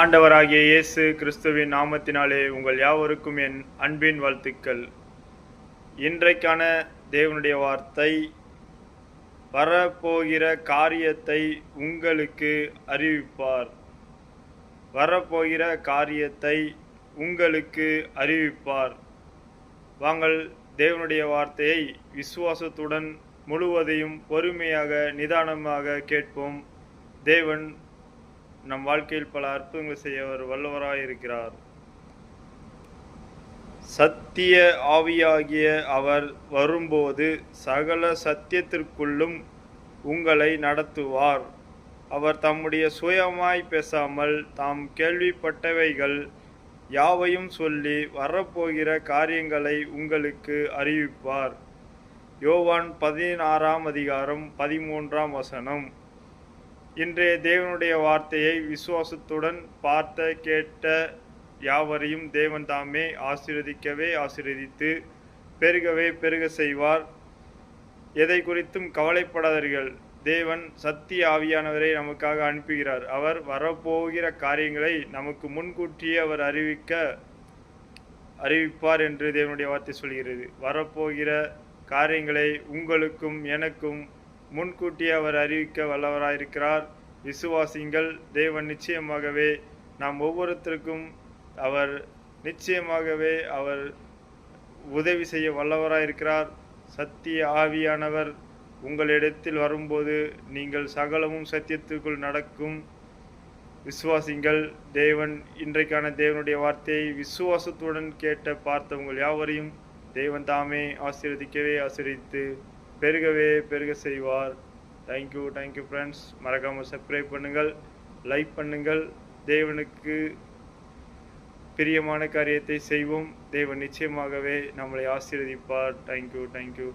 ஆண்டவராகிய இயேசு கிறிஸ்துவின் நாமத்தினாலே உங்கள் யாவருக்கும் என் அன்பின் வாழ்த்துக்கள். இன்றைக்கான தேவனுடைய வார்த்தை வரப்போகிற காரியத்தை உங்களுக்கு அறிவிப்பார். வரப்போகிற காரியத்தை உங்களுக்கு அறிவிப்பார். வாங்கள் தேவனுடைய வார்த்தையை விசுவாசத்துடன் முழுவதையும் பொறுமையாக நிதானமாக கேட்போம். தேவன் நம் வாழ்க்கையில் பல அற்புதங்கள் செய்ய அவர் வல்லவராய் இருக்கிறார் சத்திய ஆவியாகிய அவர் வரும்போது சகல சத்தியத்திற்குள்ளும் உங்களை நடத்துவார். அவர் தம்முடைய சுயமாய் பேசாமல் தாம் கேள்விப்பட்டவைகள் யாவையும் சொல்லி வரப்போகிற காரியங்களை உங்களுக்கு அறிவிப்பார். யோவான் பதினாறாம் அதிகாரம் பதிமூன்றாம் வசனம். இன்றைய தேவனுடைய வார்த்தையை விசுவாசத்துடன் பார்த்த கேட்ட யாவரையும் தேவன் தாமே ஆசீர்வதிக்கவே ஆசீர்வதித்து பெருகவே பெருக செய்வார். எதை குறித்தும் கவலைப்படாதீர்கள். தேவன் சத்திய ஆவியானவரை நமக்காக அனுப்புகிறார். அவர் வரப்போகிற காரியங்களை நமக்கு முன்கூட்டியே அவர் அறிவிக்க அறிவிப்பார் என்று தேவனுடைய வார்த்தை சொல்கிறது. வரப்போகிற காரியங்களை உங்களுக்கும் எனக்கும் முன்கூட்டியே அவர் அறிவிக்க வல்லவராயிருக்கிறார். விசுவாசிங்கள் தேவன் நிச்சயமாகவே நாம் ஒவ்வொருத்தருக்கும் அவர் நிச்சயமாகவே அவர் உதவி செய்ய வல்லவராயிருக்கிறார். சத்திய ஆவியானவர் உங்களிடத்தில் வரும்போது நீங்கள் சகலமும் சத்தியத்துக்குள் நடக்கும். விசுவாசிங்கள் தேவன் இன்றைக்கான தேவனுடைய வார்த்தையை விசுவாசத்துடன் கேட்ட பார்த்த உங்கள் யாவரையும் தேவன் தாமே ஆசீர்வதிக்கவே ஆசீர்வதித்து பெருகவே பெருக செய்வார். Thank you thank you friends மறக்காமல் சப்ஸ்கிரைப் பண்ணுங்கள் லைக் பண்ணுங்கள். தேவனுக்கு பிரியமான காரியத்தை செய்வோம். தேவன் நிச்சயமாகவே நம்மளை ஆசீர்வதிப்பார். Thank you thank you